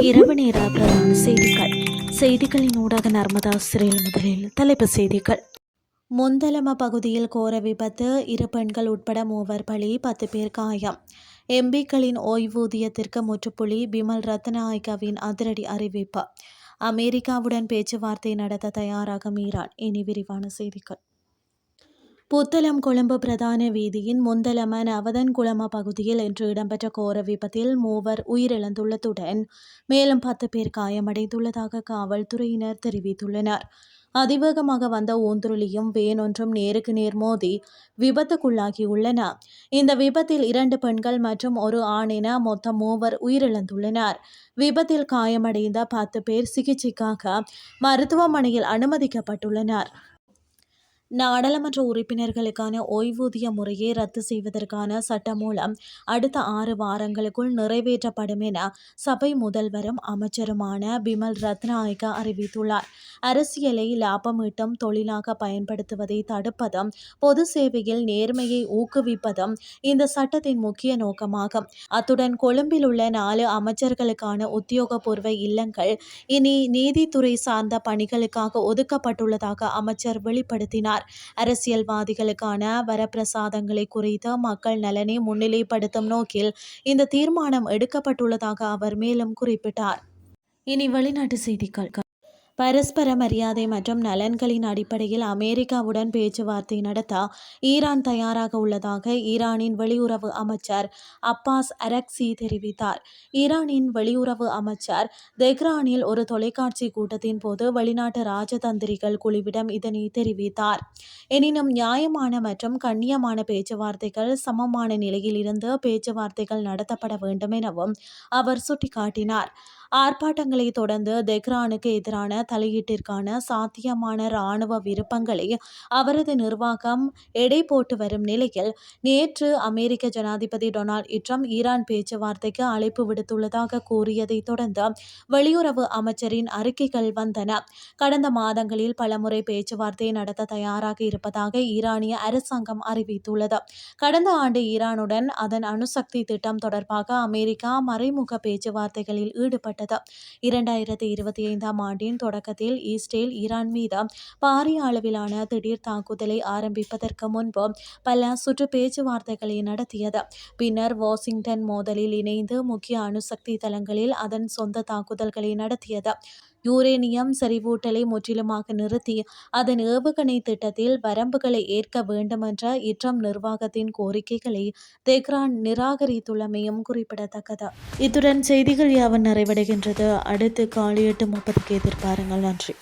இரவு நேர பிரதான செய்திகள். செய்திகளின் ஊடாக நர்மதா சிறையில் முதலில் தலைப்பு செய்திகள். முந்தலம பகுதியில் கோர விபத்து இரு பெண்கள் உட்பட மூவர் பலி பத்து பேர் காயம். எம்பிக்களின் ஓய்வூதியத்திற்கு முற்றுப்புள்ளி பிமல் ரத்நாயகவின் அதிரடி அறிவிப்பு. அமெரிக்காவுடன் பேச்சுவார்த்தை நடத்த தயாராகும் ஈரான். இனி விரிவான செய்திகள். புத்தளம் கொழும்பு பிரதான வீதியின் முந்தலமன் நவதன்குளம பகுதியில் இன்று இடம்பெற்ற கோர விபத்தில் மூவர் உயிரிழந்துள்ளதுடன் மேலும் பத்து பேர் காயமடைந்துள்ளதாக காவல்துறையினர் தெரிவித்துள்ளனர். அதிவேகமாக வந்த ஊந்துருளியும் வேன் ஒன்றும் நேருக்கு நேர் மோதி விபத்துக்குள்ளாகியுள்ளன. இந்த விபத்தில் இரண்டு பெண்கள் மற்றும் ஒரு ஆண் என மொத்தம் மூவர் உயிரிழந்துள்ளனர். விபத்தில் காயமடைந்த பத்து பேர் சிகிச்சைக்காக மருத்துவமனையில் அனுமதிக்கப்பட்டுள்ளனர். நாடாளுமன்ற உறுப்பினர்களுக்கான ஓய்வூதிய முறையை ரத்து செய்வதற்கான சட்டமூலம் அடுத்த ஆறு வாரங்களுக்குள் நிறைவேற்றப்படும் என சபை முதல்வரும் அமைச்சருமான பிமல் ரத்நாயக்க அறிவித்துள்ளார். அரசியலை லாபமீட்டும் தொழிலாக பயன்படுத்துவதை தடுப்பதும் பொது சேவையில் நேர்மையை ஊக்குவிப்பதும் இந்த சட்டத்தின் முக்கிய நோக்கமாகும். அத்துடன் கொழும்பில் உள்ள நாலு அமைச்சர்களுக்கான உத்தியோகபூர்வ இல்லங்கள் இனி நீதித்துறை சார்ந்த பணிகளுக்காக ஒதுக்கப்பட்டுள்ளதாக அமைச்சர் வெளிப்படுத்தினார். அரசியல்வாதிகளுக்கான வரப்பிரசாதங்களை குறித்து மக்கள் நலனை முன்னிலைப்படுத்தும் நோக்கில் இந்த தீர்மானம் எடுக்கப்பட்டுள்ளதாக அவர் மேலும் குறிப்பிட்டார். இனி வெளிநாட்டு செய்திகள். பரஸ்பர மரியாதை மற்றும் நலன்களின் அடிப்படையில் அமெரிக்காவுடன் பேச்சுவார்த்தை நடத்த ஈரான் தயாராக உள்ளதாக ஈரானின் வெளியுறவு அமைச்சர் அப்பாஸ் அரக்சி தெரிவித்தார். ஈரானின் வெளியுறவு அமைச்சர் தெஹ்ரானில் ஒரு தொலைக்காட்சி கூட்டத்தின் போது வெளிநாட்டு ராஜதந்திரிகள் குழுவிடம் இதனை தெரிவித்தார். எனினும் நியாயமான மற்றும் கண்ணியமான பேச்சுவார்த்தைகள் சமமான நிலையில் இருந்து பேச்சுவார்த்தைகள் நடத்தப்பட வேண்டும் எனவும் அவர் சுட்டிக்காட்டினார். ஆர்ப்பாட்டங்களை தொடர்ந்து தெஹ்ரானுக்கு எதிரான தலையீட்டிற்கான சாத்தியமான இராணுவ விருப்பங்களை அவரது நிர்வாகம் எடை போட்டு வரும் நிலையில் நேற்று அமெரிக்க ஜனாதிபதி டொனால்ட் ட்ரம்ப் ஈரான் பேச்சுவார்த்தைக்கு அழைப்பு விடுத்துள்ளதாக கூறியதை தொடர்ந்து வெளியுறவு அமைச்சரின் அறிக்கைகள் வந்தன. கடந்த மாதங்களில் பலமுறை பேச்சுவார்த்தை நடத்த தயாராக இருப்பதாக ஈரானிய அரசாங்கம் அறிவித்துள்ளது. கடந்த ஆண்டு ஈரானுடன் அதன் அணுசக்தி திட்டம் தொடர்பாக அமெரிக்கா மறைமுக பேச்சுவார்த்தைகளில் ஈடுபட்டது. இரண்டாயிரத்தி இருபத்தி ஐந்தாம் ஆண்டின் தொடக்கத்தில் ஈஸ்டேல் ஈரான் மீது பாரிய அளவிலான திடீர் தாக்குதலை ஆரம்பிப்பதற்கு முன்பு பல சுற்று பேச்சுவார்த்தைகளை நடத்தியது. பின்னர் வாஷிங்டன் மோதலில் இணைந்து முக்கிய அணுசக்தி தளங்களில் அதன் சொந்த தாக்குதல்களை நடத்தியது. யூரேனியம் செறிவூட்டலை முற்றிலுமாக நிறுத்தி அதன் ஏவுகணை திட்டத்தில் வரம்புகளை ஏற்க வேண்டுமென்ற இட்ரம் நிர்வாகத்தின் கோரிக்கைகளை தெஹ்ரான் நிராகரித்துள்ளமையும் குறிப்பிடத்தக்கது. இத்துடன் செய்திகள் யாவன் நிறைவடைகின்றது. அடுத்து காலை எட்டு முப்பதுக்கு எதிர்பாருங்கள். நன்றி.